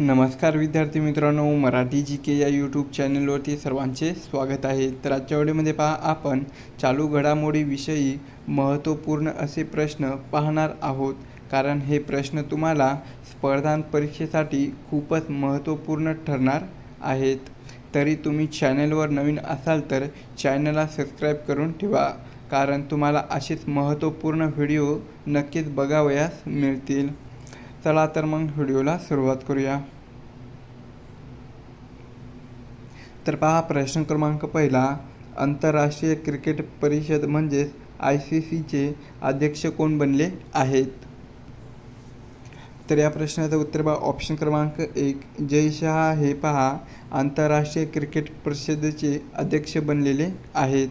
नमस्कार विद्यार्थी मित्रांनो मराठी जी के या यूट्यूब चॅनलवरती सर्वांचे स्वागत आहे. तर आजच्या व्हिडिओमध्ये पहा आपण चालू घडामोडीविषयी महत्त्वपूर्ण असे प्रश्न पाहणार आहोत. कारण हे प्रश्न तुम्हाला स्पर्धां परीक्षेसाठी खूपच महत्त्वपूर्ण ठरणार आहेत. तरी तुम्ही चॅनलवर नवीन असाल तर चॅनलला सबस्क्राईब करून ठेवा. कारण तुम्हाला असेच महत्त्वपूर्ण व्हिडिओ नक्कीच बघावयास मिळतील. चला तर मग व्हिडिओला सुरुवात करूया. तर पहा प्रश्न क्रमांक पहिला आंतरराष्ट्रीय क्रिकेट परिषद म्हणजेच आय सी सीचे अध्यक्ष कोण बनले आहेत? तर या प्रश्नाचं उत्तर पहा ऑप्शन क्रमांक एक जयशहा हे पहा आंतरराष्ट्रीय क्रिकेट परिषदेचे अध्यक्ष बनलेले आहेत.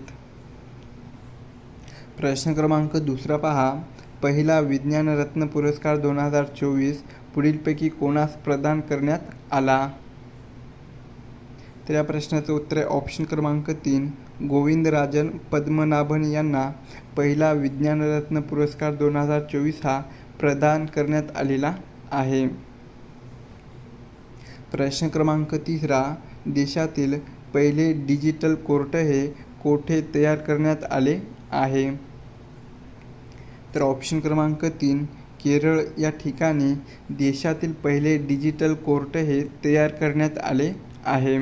प्रश्न क्रमांक दुसरा पहा पहिला विज्ञानरत्न पुरस्कार दोन हजार चोवीस पुढीलपैकी कोणास प्रदान करण्यात आला? तर या प्रश्नाचं उत्तर आहे ऑप्शन क्रमांक तीन. गोविंदराजन पद्मनाभन यांना पहिला विज्ञानरत्न पुरस्कार दोन हजार चोवीस हा प्रदान करण्यात आलेला आहे. प्रश्न क्रमांक तिसरा. देशातील पहिले डिजिटल कोर्ट हे कोठे तयार करण्यात आले आहे? तर ऑप्शन क्रमांक तीन केरळ या ठिकाणी देशातील पहिले डिजिटल कोर्ट हे तयार करण्यात आले आहे.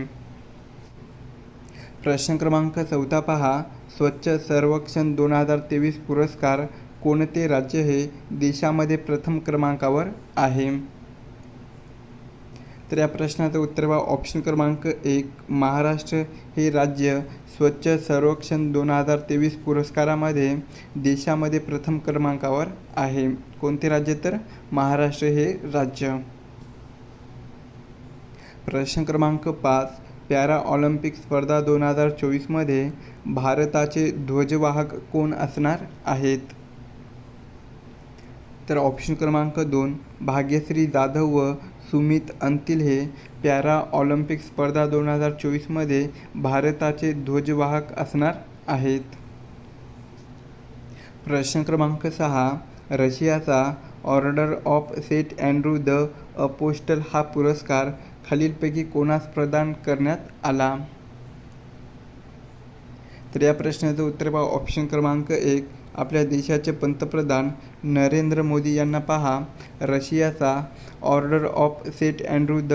प्रश्न क्रमांक चौथा पहा. स्वच्छ सर्वेक्षण दोन हजार तेवीस पुरस्कार कोणते राज्य हे देशामध्ये प्रथम क्रमांकावर आहे? तर या प्रश्नाचं उत्तर बा ऑप्शन क्रमांक एक महाराष्ट्र हे राज्य स्वच्छ सर्वेक्षण दोन हजार तेवीस पुरस्कारामध्ये देशामध्ये प्रथम क्रमांकावर आहे. कोणते राज्य तर? महाराष्ट्र हे राज्य. प्रश्न क्रमांक पाच पॅरा ऑलिम्पिक स्पर्धा दोन हजार चोवीसमध्ये भारताचे ध्वजवाहक कोण असणार आहेत? तर ऑप्शन क्रमांक दोन भाग्यश्री जाधव व सुमित अंतिल हे पॅरा ऑलिम्पिक स्पर्धा दोन हजार चोवीसमध्ये भारताचे ध्वजवाहक असणार आहेत. प्रश्न क्रमांक सहा रशियाचा order of Saint Andrew the Apostle हा पुरस्कार खालीलपैकी कोणास प्रदान करण्यात आला? तर या प्रश्नाचं उत्तर पहा. ऑप्शन क्रमांक एक आपल्या देशाचे पंतप्रधान नरेंद्र मोदी यांना पहा. रशियाचा order of Saint Andrew the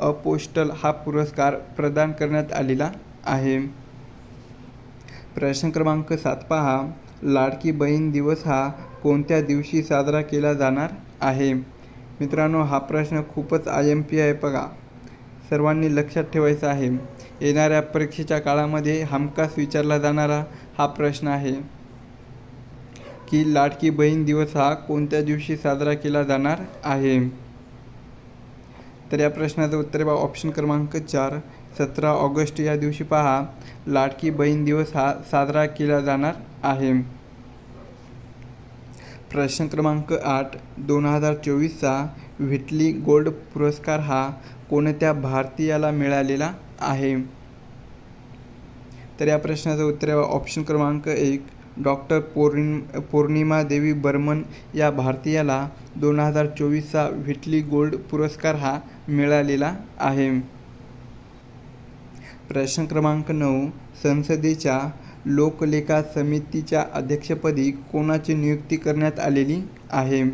Apostle हा पुरस्कार प्रदान करण्यात आलेला आहे. प्रश्न क्रमांक सात पहा. लाडकी बहीण दिवस हा कोणत्या दिवशी साजरा केला जाणार आहे? मित्रांनो हा प्रश्न खूपच आय एम पी आहे बघा. सर्वांनी लक्षात ठेवायचा आहे. येणाऱ्या परीक्षेच्या काळामध्ये हमखास विचारला जाणारा हा प्रश्न आहे. की लाडकी बहीण दिवस हा कोणत्या दिवशी साजरा केला जाणार आहे? तर या प्रश्नाचं उत्तर बा ऑप्शन क्रमांक चार सतरा ऑगस्ट या दिवशी पहा. लाडकी बहीण दिवस हा साजरा केला जाणार आहे. प्रश्न क्रमांक आठ दोन हजार चोवीसचा व्हिटली गोल्ड पुरस्कार हा कोणत्या भारतीयाला मिळालेला आहे? तर या प्रश्नाचं उत्तर आहे ऑप्शन क्रमांक एक डॉक्टर पौर्णि पौर्णिमा देवी बर्मन या भारतीयाला दोन हजार चोवीसचा व्हिटली गोल्ड पुरस्कार हा मिळालेला आहे. प्रश्न क्रमांक नऊ संसदेच्या लोकलेखा समितीच्या अध्यक्षपदी कोणाची नियुक्ती करण्यात आलेली आहे?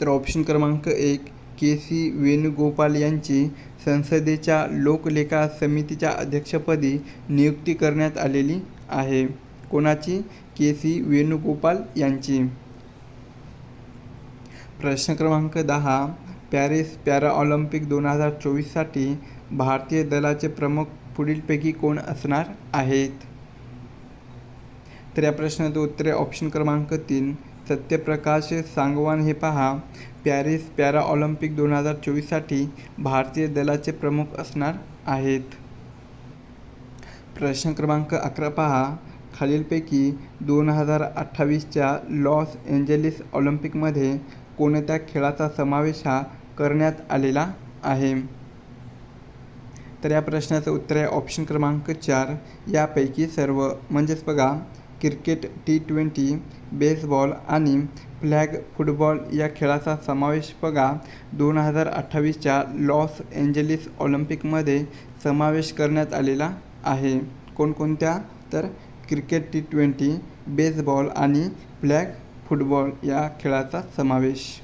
तर ऑप्शन क्रमांक एक के सी वेणुगोपाल यांची संसदेच्या लोकलेखा समितीच्या अध्यक्षपदी नियुक्ती करण्यात आलेली आहे. कोणाची? के. सी. वेणुगोपाल यांची. प्रश्न क्रमांक दहा. पॅरिस पॅरा ऑलिम्पिक दोन हजार चोवीससाठी भारतीय दलाचे प्रमुख पुढीलपैकी कोण असणार आहेत? तर या प्रश्नाचं उत्तर ऑप्शन क्रमांक तीन. सत्यप्रकाश सांगवान. हे पहा. पॅरिस पॅरा ऑलिम्पिक दोन हजार चोवीससाठी भारतीय दलाचे प्रमुख असणार आहेत. प्रश्न क्रमांक अकरा पहा. खालीलपैकी दोन हजार अठ्ठावीसच्या लॉस एंजलिस ऑलिम्पिकमध्ये कोणत्या खेळाचा समावेश हा करण्यात आलेला आहे? तर या प्रश्नाचं उत्तर आहे ऑप्शन क्रमांक चार. यापैकी सर्व. म्हणजेच बघा क्रिकेट टी ट्वेंटी बेसबॉल आणि फ्लॅग फुटबॉल या खेळाचा समावेश बघा. दोन हजार अठ्ठावीसच्या लॉस एंजेलिस ऑलिम्पिकमध्ये समावेश करण्यात आलेला आहे. कोणकोणत्या? तर क्रिकेट टी ट्वेंटी बेसबॉल आणि फ्लॅग फुटबॉल या खेळाचा समावेश.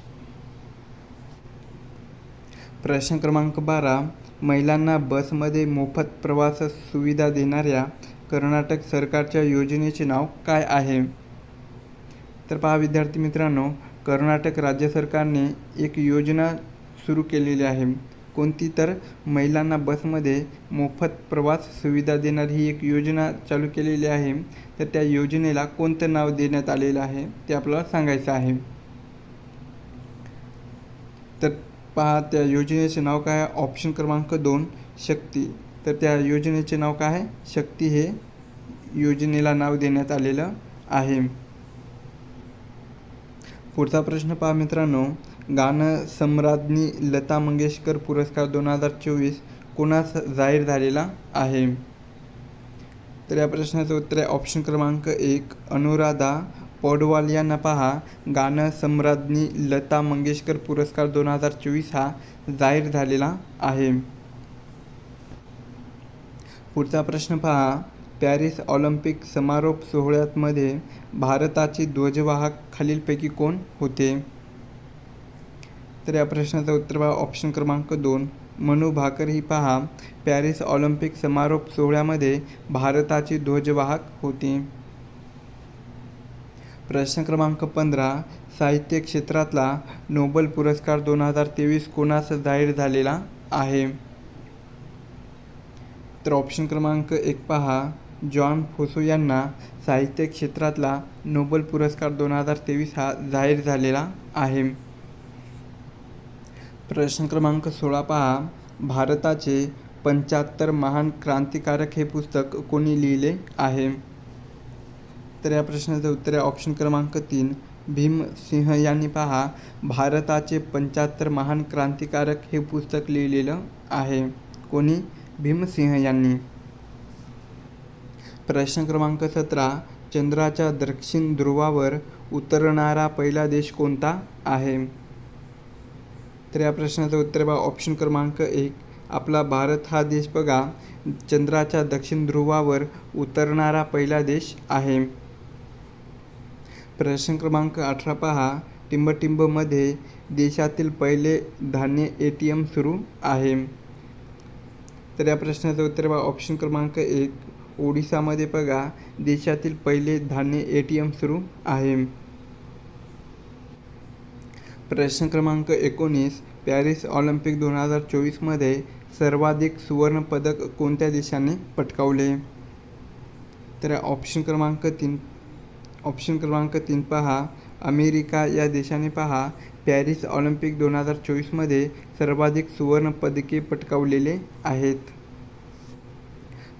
प्रश्न क्रमांक बारा. महिलांना बसमध्ये मोफत प्रवास सुविधा देणाऱ्या कर्नाटक सरकारच्या योजनेचे नाव काय आहे? तर पहा विद्यार्थी मित्रांनो कर्नाटक राज्य सरकारने एक योजना सुरू केलेली आहे. कोणती तर महिलांना बसमध्ये मोफत प्रवास सुविधा देणारी ही एक योजना चालू केलेली आहे. तर त्या योजनेला कोणतं नाव देण्यात आलेलं आहे ते आपल्याला सांगायचं आहे. तर पहा त्या योजनेचे नाव काय? आहे ऑप्शन क्रमांक दोन शक्ती. तर त्या योजनेचे नाव काय आहे? शक्ती हे योजनेला नाव देण्यात आलेलं आहे. पुढचा प्रश्न पहा मित्रांनो. गाणं सम्राज्ञी लता मंगेशकर पुरस्कार दोन हजार चोवीस कोणास जाहीर झालेला आहे? तर या प्रश्नाचं उत्तर आहे ऑप्शन क्रमांक एक. अनुराधा पौडवाल यांना पहा. गाणं सम्राज्ञी लता मंगेशकर पुरस्कार दोन हजार चोवीस हा जाहीर झालेला आहे. पुढचा प्रश्न पहा. पॅरिस ऑलिम्पिक समारोप सोहळ्यातमध्ये भारताचे ध्वजवाहक खालीलपैकी कोण होते? तर या प्रश्नाचं उत्तर पहा ऑप्शन क्रमांक दोन. मनू भाकर ही पहा. पॅरिस ऑलिम्पिक समारोप सोहळ्यामध्ये भारताची ध्वजवाहक होती. प्रश्न क्रमांक पंधरा. साहित्य क्षेत्रातला नोबल पुरस्कार दोन हजार तेवीस कोणास जाहीर झालेला आहे? तर ऑप्शन क्रमांक एक पहा. जॉन फोसो यांना साहित्य क्षेत्रातला नोबल पुरस्कार दोन हजार तेवीस हा जाहीर झालेला आहे. प्रश्न क्रमांक सोळा पहा. भारताचे पंच्याहत्तर महान क्रांतिकारक हे पुस्तक कोणी लिहिले आहे? तर या प्रश्नाचं उत्तर आहे ऑप्शन क्रमांक तीन. भीमसिंह यांनी पहा. भारताचे पंच्याहत्तर महान क्रांतिकारक हे पुस्तक लिहिलेलं आहे. कोणी? भीमसिंह यांनी. प्रश्न क्रमांक सतरा. चंद्राच्या दक्षिण ध्रुवावर उतरणारा पहिला देश कोणता आहे? तर या प्रश्नाचं उत्तर बघा. ऑप्शन क्रमांक एक. आपला भारत हा देश बघा. चंद्राच्या दक्षिण ध्रुवावर उतरणारा पहिला देश आहे. प्रश्न क्रमांक अठरा पहा. टिंबटिंबमध्ये देशातील पहिले धान्य ए टी एम सुरू आहे. तर या प्रश्नाचं उत्तर बघा. ऑप्शन क्रमांक एक. ओडिसामध्ये बघा. देशातील पहिले धान्य ए टी एम सुरू आहे. प्रश्न क्रमांक एकोणीस पॅरिस ऑलिम्पिक दोन हजार चोवीसमध्ये सर्वाधिक सुवर्णपदक कोणत्या देशाने पटकावले? तर ऑप्शन क्रमांक तीन ऑप्शन क्रमांक तीन पहा. अमेरिका या देशाने पहा. पॅरिस ऑलिम्पिक दोन हजार चोवीसमध्ये सर्वाधिक सुवर्णपदके पटकावलेले आहेत.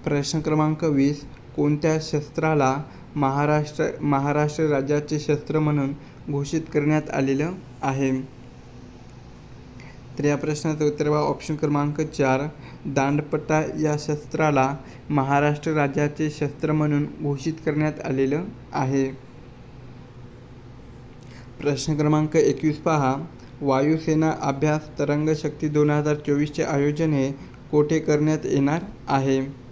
प्रश्न क्रमांक वीस कोणत्या शस्त्राला महाराष्ट्र महाराष्ट्र राज्याचे शस्त्र म्हणून घोषित करण्यात आलेलं आहे. तर या प्रश्नाचं उत्तर वा ऑप्शन क्रमांक चार दांडपट्टा या शस्त्राला महाराष्ट्र राज्याचे शस्त्र म्हणून घोषित करण्यात आलेलं आहे. प्रश्न क्रमांक एकवीस पहा. वायुसेना अभ्यास तरंगशक्ती दोन हजार चोवीसचे आयोजन हे कोठे करण्यात येणार आहे?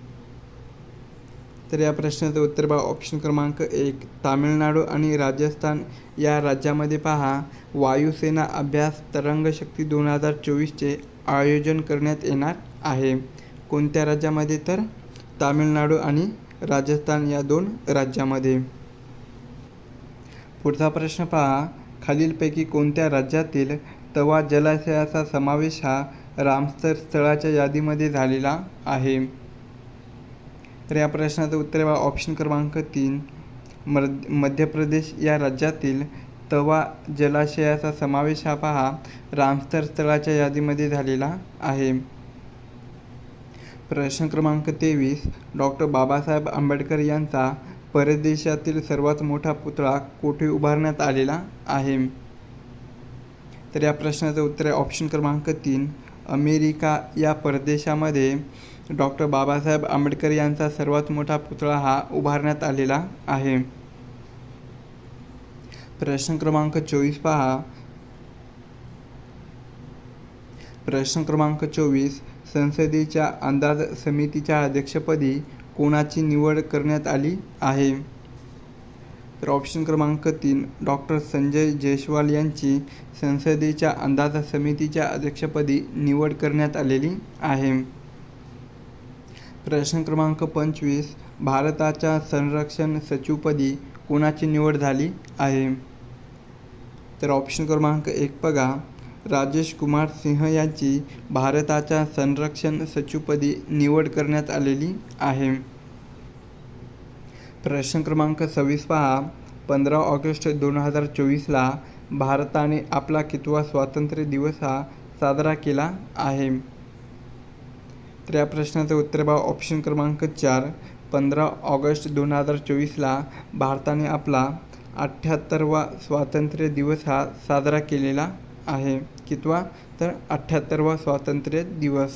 तर या प्रश्नाचं उत्तर पहा. ऑप्शन क्रमांक एक तामिळनाडू आणि राजस्थान. या राज्यामध्ये पहा वायुसेना अभ्यास तरंगशक्ती दोन हजार चोवीसचे आयोजन करण्यात येणार आहे. कोणत्या राज्यामध्ये तर? तामिळनाडू आणि राजस्थान या दोन राज्यामध्ये. पुढचा प्रश्न पहा. खालीलपैकी कोणत्या राज्यातील तवा जलाशयाचा समावेश हा रामसर स्थळाच्या यादीमध्ये झालेला आहे? तर या प्रश्नाचं उत्तर आहे ऑप्शन क्रमांक तीन. मध्य मध्य प्रदेश या राज्यातील तवा जलाशयाचा समावेश हा पहा रामसर स्थळाच्या यादीमध्ये झालेला आहे. प्रश्न क्रमांक तेवीस. डॉक्टर बाबासाहेब आंबेडकर यांचा परदेशातील सर्वात मोठा पुतळा कोठे उभारण्यात आलेला आहे? तर या प्रश्नाचं उत्तर आहे ऑप्शन क्रमांक तीन. अमेरिका या परदेशामध्ये डॉक्टर बाबासाहेब आंबेडकर यांचा सर्वात मोठा पुतळा हा उभारण्यात आलेला आहे. प्रश्न क्रमांक चोवीस पहा. प्रश्न क्रमांक चोवीस संसदेच्या अंदाज समितीच्या अध्यक्षपदी कोणाची निवड करण्यात आली आहे? तर ऑप्शन क्रमांक तीन डॉक्टर संजय जयस्वाल यांची संसदेच्या अंदाज समितीच्या अध्यक्षपदी निवड करण्यात आलेली आहे. प्रश्न क्रमांक पंचवीस भारताच्या संरक्षण सचिवपदी कोणाची निवड झाली आहे? तर ऑप्शन क्रमांक एक बघा. राजेश कुमार सिंह यांची भारताच्या संरक्षण सचिवपदी निवड करण्यात आलेली आहे. प्रश्न क्रमांक सव्वीस पहा. पंधरा ऑगस्ट दोन हजार चोवीसला भारताने आपला कितवा स्वातंत्र्य दिवस हा साजरा केला आहे? तर या प्रश्नाचं उत्तर बा ऑप्शन क्रमांक चार. पंधरा ऑगस्ट दोन हजार चोवीसला भारताने आपला अठ्ठ्याहत्तरवा स्वातंत्र्य दिवस हा साजरा केलेला आहे. कितवा? तर अठ्ठ्याहत्तरवा स्वातंत्र्य दिवस.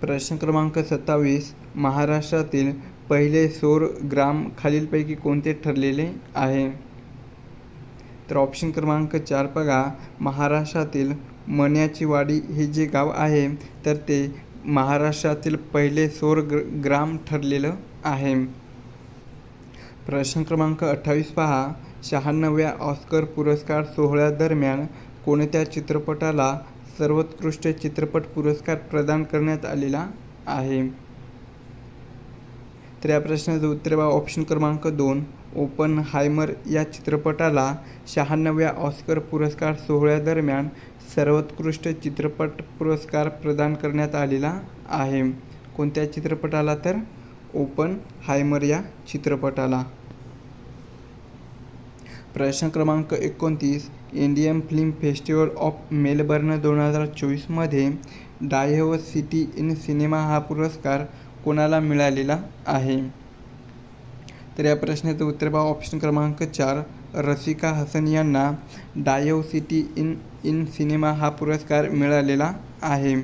प्रश्न क्रमांक सत्तावीस. महाराष्ट्रातील पहिले सौर ग्राम खालीलपैकी कोणते ठरलेले आहे? तर ऑप्शन क्रमांक चार बघा. महाराष्ट्रातील मण्याची वाडी हे जे गाव आहे तर ते महाराष्ट्रातील पहिले सौर ग्र ग्राम ठरलेलं आहे. प्रश्न क्रमांक अठ्ठावीस पहा. शहाण्णव्या ऑस्कर पुरस्कार सोहळ्यादरम्यान कोणत्या चित्रपटाला सर्वोत्कृष्ट चित्रपट पुरस्कार प्रदान करण्यात आलेला आहे? तर या प्रश्नाचं उत्तर बा ऑप्शन क्रमांक दोन. ओपन हायमर या चित्रपटाला शहाण्णव्या ऑस्कर पुरस्कार सोहळ्यादरम्यान सर्वोत्कृष्ट चित्रपट पुरस्कार प्रदान करण्यात आलेला आहे. कोणत्या चित्रपटाला तर? ओपन हायमर या चित्रपटाला. प्रश्न क्रमांक एकोणतीस. Indian film festival of Melbourne दोन हजार चोवीसमध्ये डायव्ह सिटी इन सिनेमा हा पुरस्कार कोणाला मिळालेला आहे? तर या प्रश्नाचं उत्तर पहा. ऑप्शन क्रमांक चार. रसिका हसन यांना diversity in in cinema हा पुरस्कार मिळालेला आहे.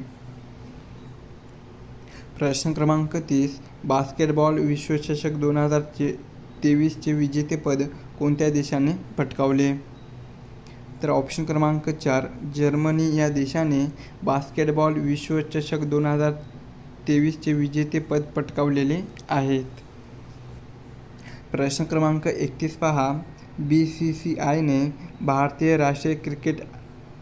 प्रश्न क्रमांक तीस. बास्केटबॉल विश्वचषक दोन हजार चे तेवीसचे विजेतेपद कोणत्या देशाने पटकावले? तर ऑप्शन क्रमांक चार. जर्मनी या देशाने बास्केटबॉल विश्वचषक दोन हजार तेवीसचे विजेतेपद पटकावलेले आहेत. प्रश्न क्रमांक एकतीस पहा. बी सी सी आयने भारतीय राष्ट्रीय क्रिकेट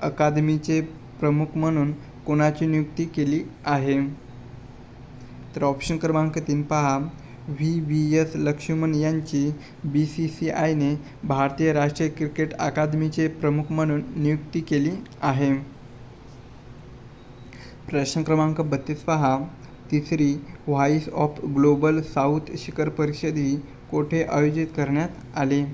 अकादमीचे प्रमुख म्हणून कोणाची नियुक्ती केली आहे? तर ऑप्शन क्रमांक तीन पहा. व्ही. व्ही. एस. लक्ष्मण यांची बी सी सी आयने भारतीय राष्ट्रीय क्रिकेट अकादमीचे प्रमुख म्हणून नियुक्ती केली आहे. प्रश्न क्रमांक बत्तीस पहा. तिसरी व्हॉईस ऑफ ग्लोबल साऊथ शिखर परिषद ही कोठे आयोजित करण्यात आली?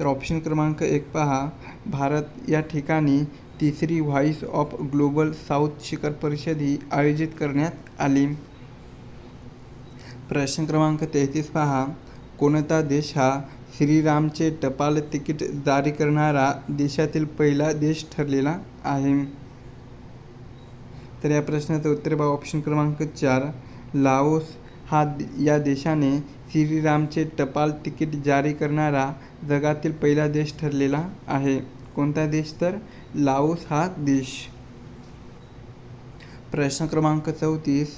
तर ऑप्शन क्रमांक एक पहा. भारत या ठिकाणी तिसरी व्हॉईस ऑफ ग्लोबल साऊथ शिखर परिषद ही आयोजित करण्यात आली. प्रश्न क्रमांक तेहतीस पहा. कोणता देश हा श्रीरामचे टपाल तिकीट जारी करणारा देशातील पहिला देश ठरलेला आहे? तर या प्रश्नाचं उत्तर बघा ऑप्शन क्रमांक चार. लाओस हा या देशाने श्रीरामचे टपाल तिकीट जारी करणारा जगातील पहिला देश ठरलेला आहे. कोणता देश तर? लाओस हा देश. प्रश्न क्रमांक चौतीस.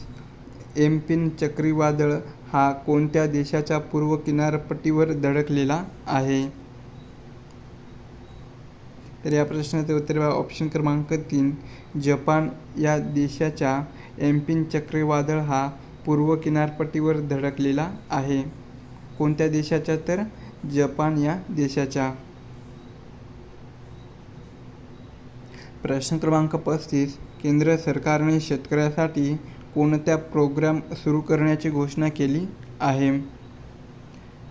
एमपिन चक्रीवादळ हा कोणत्या देशाच्या पूर्व किनारपट्टीवर धडकलेला आहे? तर या प्रश्नाचे उत्तर ऑप्शन क्रमांक तीन. जपान या देशाच्या एम्पिन चक्रीवादळ हा पूर्व किनारपट्टीवर धडकलेला आहे. कोणत्या देशाच्या तर? जपान या देशाच्या. प्रश्न क्रमांक पस्तीस. केंद्र सरकारने शेतकऱ्यासाठी कोणत्या प्रोग्राम सुरू करण्याची घोषणा केली आहे?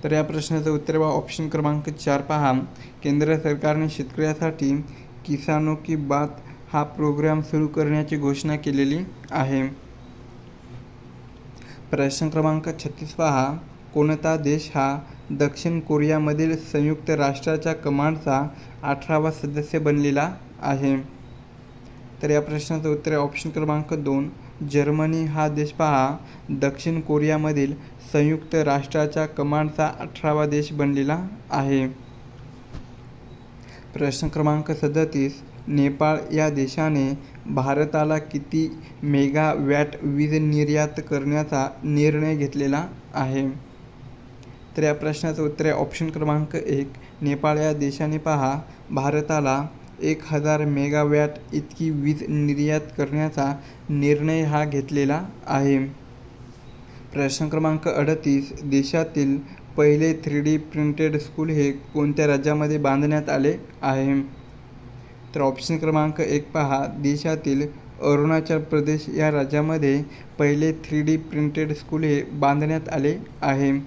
तर या प्रश्नाचं उत्तर बा ऑप्शन क्रमांक चार पहा. केंद्र सरकारने शेतकऱ्यासाठी किसानो की बात हा प्रोग्राम सुरू करण्याची घोषणा केलेली आहे. प्रश्न क्रमांक छत्तीस पहा कोणता देश हा दक्षिण कोरियामधील संयुक्त राष्ट्राच्या कमांडचा अठरावा सदस्य बनलेला आहे? तर या प्रश्नाचं उत्तर आहे ऑप्शन क्रमांक दोन. जर्मनी हा देश पहा. दक्षिण कोरियामधील संयुक्त राष्ट्राच्या कमांडचा अठरावा देश बनलेला आहे. प्रश्न क्रमांक सदतीस. नेपाळ या देशाने भारताला किती मेगावॅट वीज निर्यात करण्याचा निर्णय घेतलेला आहे? तर या प्रश्नाचं उत्तर आहे ऑप्शन क्रमांक एक. नेपाळ या देशाने पहा भारताला एक हजार मेगावॅट इतकी वीज निर्यात करण्याचा निर्णय हा घेतलेला आहे. प्रश्न क्रमांक अडतीस. देशातील पहिले थ्री डी प्रिंटेड स्कूल हे कोणत्या राज्यामध्ये बांधण्यात आले आहे? तर ऑप्शन क्रमांक एक पहा. देशातील अरुणाचल प्रदेश या राज्यामध्ये पहिले थ्री डी प्रिंटेड स्कूल हे बांधण्यात आले आहे.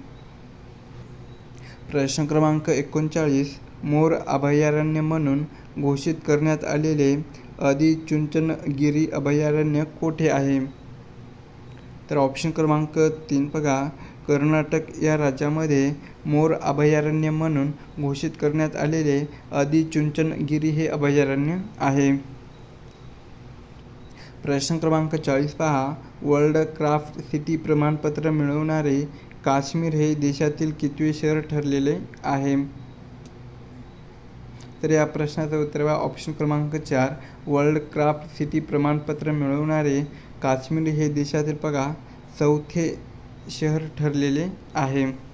प्रश्न क्रमांक एकोणचाळीस. मोर अभयारण्य म्हणून घोषित करण्यात आलेले अधिचुंचनगिरी अभयारण्य कोठे आहे? तर ऑप्शन क्रमांक तीन बघा. कर्नाटक या राज्यामध्ये मोर अभयारण्य म्हणून घोषित करण्यात आलेले आदिचुंचनगिरी हे अभयारण्य आहे. प्रश्न क्रमांक चाळीस पहा. वर्ल्ड क्राफ्ट सिटी प्रमाणपत्र मिळवणारे काश्मीर हे देशातील कितवे शहर ठरलेले आहे? तर या प्रश्नाचं उत्तर आहे ऑप्शन क्रमांक चार. वर्ल्ड क्राफ्ट सिटी प्रमाणपत्र मिळवणारे काश्मीर हे देशातील बघा चौथे शहर ठरलेले आहे.